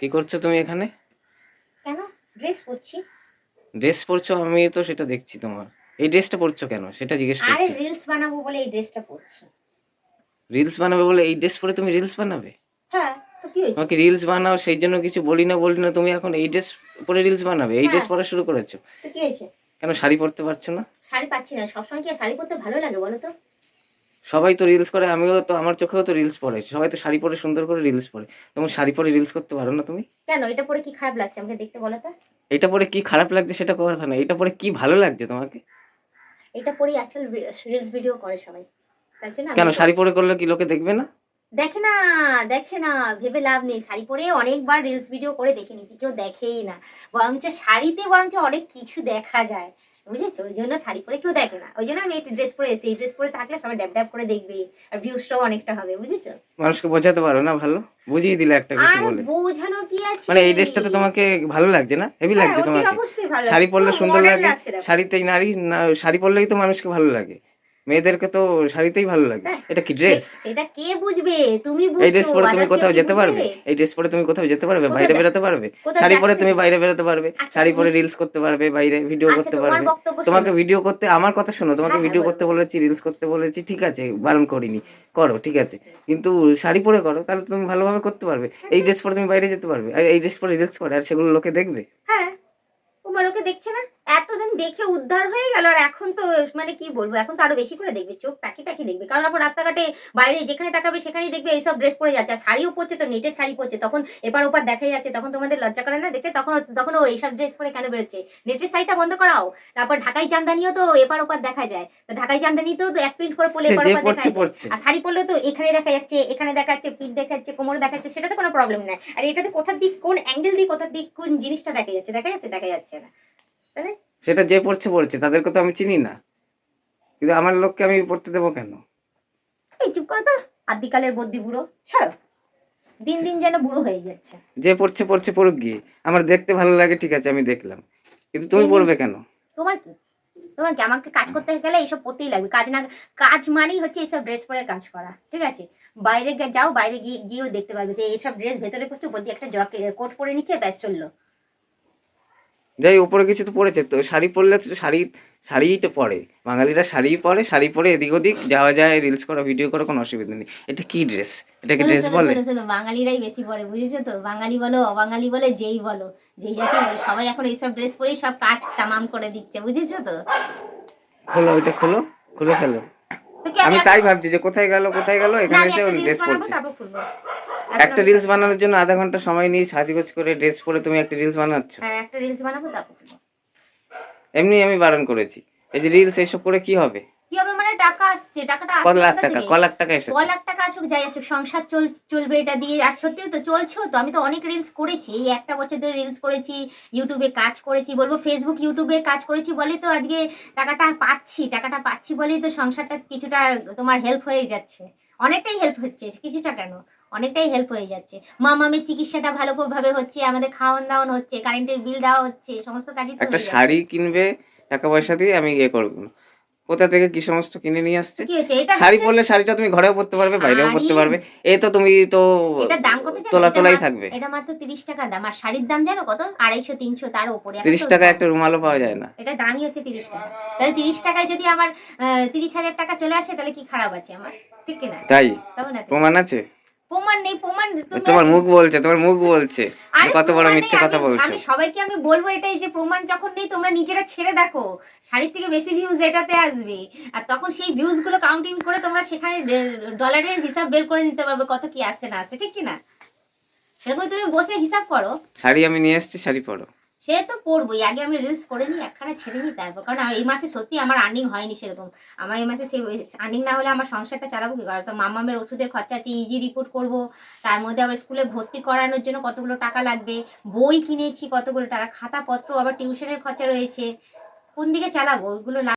কি করছ তুমি এখানে? কেন? ড্রেস পরছি। ড্রেস পরছো? আমি তো সেটা দেখছি তোমার। এই ড্রেসটা পরছো কেন? সেটা জিজ্ঞেস করছি। আরে রিলস বানাবো বলে এই ড্রেসটা পরছি। রিলস বানাবে বলে এই ড্রেস পরে তুমি রিলস বানাবে? হ্যাঁ তো কি হয়েছে? তোমাকে রিলস বানাও সেই জন্য কিছু বলি না বলি না তুমি এখন এই ড্রেস পরে রিলস বানাবে? এই ড্রেস হ্যাঁ। পরা শুরু করেছ? তো কি হয়েছে? কেন শাড়ি পরতে পারছ না? শাড়ি পাচ্ছি না সবসময় কি আর শাড়ি পরতে ভালো লাগে বলো তো? সবাই তো রিলস করে আমিও তো আমার চোখেও তো রিলস পরে সবাই তো শাড়ি পরে সুন্দর করে রিলস পরে তুমি শাড়ি পরে রিলস করতে পারো না তুমি? কেন? এটা পরে কি খারাপ লাগছে আমাকে দেখতে বলো তো। এটা পরে কি খারাপ লাগছে সেটা কথা না। এটা পরে কি ভালো লাগছে তোমাকে? এটা পরেই আজকাল রিলস ভিডিও করে সবাই। তার জন্য কেন? শাড়ি পরে করলে কি লোকে দেখবে না? দেখে না দেখে না ভেবে লাভ নেই। শাড়ি পরে অনেকবার রিলস ভিডিও করে দেখে নিয়েছি কেউ দেখেই না। বরঞ্চ শাড়িতে বরঞ্চ অনেক কিছু দেখা যায় বুঝেছ? ওই জন্য শাড়ি পরে কেউ দেখে না। ওই জন্য আমি একটা ড্রেস পরে এসেছি। এই ড্রেস পরে থাকলে সবাই ড্যাব ড্যাব করে দেখবে আর ভিউজটাও অনেকটা হবে বুঝেছ? মানুষকে বোঝাতে পারো না ভালো? বুঝিয়ে দিলে একটা কিছু আর বলে। বোঝানোর কি আছে? মানে এই ড্রেসটা তো তোমাকে ভালো লাগছে না? হেভি হ্যাঁ, লাগছে তোমাকে। শাড়ি পরলে সুন্দর modern লাগে। শাড়িতেই নারী শাড়ি পরলেই তো মানুষকে ভালো লাগে। মেয়েদেরকে তো শাড়িতেই ভালো লাগে। হ্যাঁ, এটা কি ড্রেস সেটা কে বুঝবে? তুমি এই ড্রেস পরে তুমি কোথাও যেতে পারবে। এই ড্রেস পরে তুমি কোথাও যেতে পারবে বাইরে বেরোতে পারবে। শাড়ি পরে তুমি বাইরে বেরোতে পারবে আচ্ছা, শাড়ি পরে রিলস করতে পারবে বাইরে ভিডিও আচ্ছা করতে পারবে। তোমাকে ভিডিও করতে আমার কথা শোনো তোমাকে হ্যাঁ, ভিডিও হ্যাঁ, করতে বলেছি রিলস করতে বলেছি ঠিক আছে বারণ করিনি। করো ঠিক আছে। কিন্তু শাড়ি পরে করো তাহলে তুমি ভালোভাবে করতে পারবে। আচ্ছা। এই ড্রেস পরে তুমি বাইরে যেতে পারবে। আর এই ড্রেস পরে রিলস করে আর সেগুলো লোকে দেখবে? হ্যাঁ তোমার লোকে দেখছে না? এতদিন দেখে উদ্ধার হয়ে গেল আর এখন তো মানে কি বলব এখন তো আরও বেশি করে দেখবে চোখ তাকি তাকি দেখবে। কারণ এখন রাস্তাঘাটে বাইরে যেখানে তাকাবে সেখানেই দেখবে এইসব ড্রেস পরে যাচ্ছে। আর শাড়িও পরছে তো নেটের শাড়ি পরছে। তখন এপার ওপার দেখা যাচ্ছে তখন তোমাদের লজ্জা করে না? দেখতে তখন তখন ও এইসব ড্রেস পরে কেন বেরোচ্ছে? নেটের শাড়িটা বন্ধ করাও। তারপর ঢাকাই জামদানিও তো এপার ওপার দেখা যায়। তো ঢাকাই জামদানিতেও তো এক প্রিন্ট করে পরলে এপার ওপার দেখা যায়। আর শাড়ি পরলে তো এখানে দেখা যাচ্ছে এখানে দেখা যাচ্ছে পিঠ দেখা যাচ্ছে কোমরে দেখা যাচ্ছে সেটাতে কোনো প্রবলেম নাই। আর এটাতে কোথার দিক কোন অ্যাঙ্গেল দিয়ে কোথার দিক কোন জিনিসটা দেখা যাচ্ছে দেখা যাচ্ছে দেখা যাচ্ছে না। সেটা যে পড়ছে পড়ছে তাদেরকে তো আমি চিনি না। কিন্তু আমার লোককে আমি পড়তে দেবো কেন? এই চুপ করো তো আদিকালের বদ্যি বুড়ো দিন দিন যেন বুড়ো হয়ে যাচ্ছে। যে পড়ছে পড়ছে পড়ুক গিয়ে। আমার দেখতে ভালো লাগে ঠিক আছে আমি দেখলাম। কিন্তু তুমি। পড়বে কেন? তোমার কি? তোমার কি? আমাকে কাজ করতে গেলে এইসব পড়তেই লাগবে। কাজ না কাজ মানেই হচ্ছে এইসব ড্রেস পরে কাজ করা ঠিক আছে? বাইরে যাও বাইরে গিয়ে গিয়েও দেখতে পারবে যে এইসব ড্রেস ভেতরে করছ বলতে একটা জকে কোট পরে নিচ্ছে ব্যাস চলল। যাই উপরে কিছু তো পড়েছে তো শাড়ি পরলে তো শাড়ি শাড়িই তো পরে। বাঙালিরা শাড়ি পরে শাড়ি পরে এদিক ওদিক যাওয়া যায় রিলস করা ভিডিও করা কোনো অসুবিধা নেই। এটা কি ড্রেস এটাকে ড্রেস বলে? বাঙালিরাই বেশি পরে বুঝেছ তো? বাঙালি বলো অবাঙালি বলে যেই বলো যেই জাতি বলো সবাই এখন এইসব ড্রেস পরেই সব কাজ তামাম করে দিচ্ছে বুঝেছ তো? খোলো ওইটা খোলো খুলে ফেলো। আমি তাই ভাবছি যে কোথায় গেল কোথায় গেল এখানে এসে ড্রেস পরছে। একটা রিলস বানানোর জন্য আধা ঘণ্টা সময় নিয়ে সাজগোজ করে ড্রেস পরে তুমি একটা রিলস বানাচ্ছ? হ্যাঁ একটা রিলস বানাবো তারপর এমনি আমি বারণ করেছি। এই যে রিলস এসব করে কি হবে? কি হবে মানে টাকা আসছে টাকাটা আসছে লাখ টাকা থেকে? ক লাখ টাকা এসেছে। ক লাখ টাকা আসুক যাই আসুক সংসার চল চলবে এটা দিয়ে। আর সত্যি তো চলছেও তো আমি তো অনেক রিলস করেছি এই একটা বছর ধরে রিলস করেছি ইউটিউবে কাজ করেছি বলব ফেসবুক ইউটিউবে কাজ করেছি বলেই তো আজকে টাকাটা পাচ্ছি টাকাটা পাচ্ছি বলেই তো সংসারটা কিছুটা তোমার হেল্প হয়ে যাচ্ছে। অনেকটাই হেল্প হচ্ছে কিছুটা কেন? অনেকটাই হেল্প হয়ে যাচ্ছে। মা মামের চিকিৎসাটা ভালো ভাবে হচ্ছে আমাদের খাওয়ান দাওয়ান হচ্ছে কারেন্টের বিল দেওয়া হচ্ছে সমস্ত কাজই একটা শাড়ি কিনবে টাকা পয়সা দিয়ে আমি ইয়ে করব। কোথা থেকে কি সমস্ত কিনে নিয়ে আসছে? এটা শাড়ি পরলে শাড়িটা তুমি ঘরেও পরতে পারবে বাইরেও পরতে পারবে। এই তো তুমি তো? তোলা তোলাই থাকবে। এটা মাত্র তিরিশ টাকা দাম। আর শাড়ির দাম জানো কত? আড়াইশো তিনশো তার উপরে এখন তিরিশ তো টাকা দাম। একটা রুমালও পাওয়া যায় না। এটা দামই হচ্ছে তিরিশ টাকা। তাহলে তিরিশ টাকায় যদি আমার তিরিশ হাজার টাকা চলে আসে তাহলে কি খারাপ আছে আমার? ঠিক কিনা? তাই? প্রমাণ আছে? প্রমাণ নেই প্রমাণ তোমার মুখ বলছে তোমার মুখ বলছে। কত বড় মিথ্যে কথা বলছো। আমি সবাইকে আমি বলব এটাই যে প্রমাণ যখন নেই তোমরা নিজেরা ছেড়ে দেখো। শাড়ির থেকে বেশি ভিউজ এটাতে আসবে। আর তখন সেই ভিউজগুলো কাউন্টিং করে তোমরা সেখানে ডলারের হিসাব বের করে নিতে পারবে কত কি আসছে না আসছে ঠিক কিনা? সেরকম তুমি বসে হিসাব করো। শাড়ি আমি নিয়ে এসেছি শাড়ি পরো। সে তো পড়বোই, আগে আমি রিলস করে নিই, একখানা ছেড়ে নিই তারপর। কারণ এই মাসে সত্যি আমার আর্নিং হয়নি সেরকম। আমার এই মাসে সে আর্নিং না হলে আমার সংসারটা চালাবো কি করে? তো মামামের ওষুধের খরচা আছে ইজি রিপোর্ট করব। তার মধ্যে আবার স্কুলে ভর্তি করানোর জন্য কতগুলো টাকা লাগবে? বই কিনেছি কতগুলো টাকা? খাতাপত্র, আবার টিউশনের খরচা রয়েছে। কোন দিকে চালাবো? ওইগুলো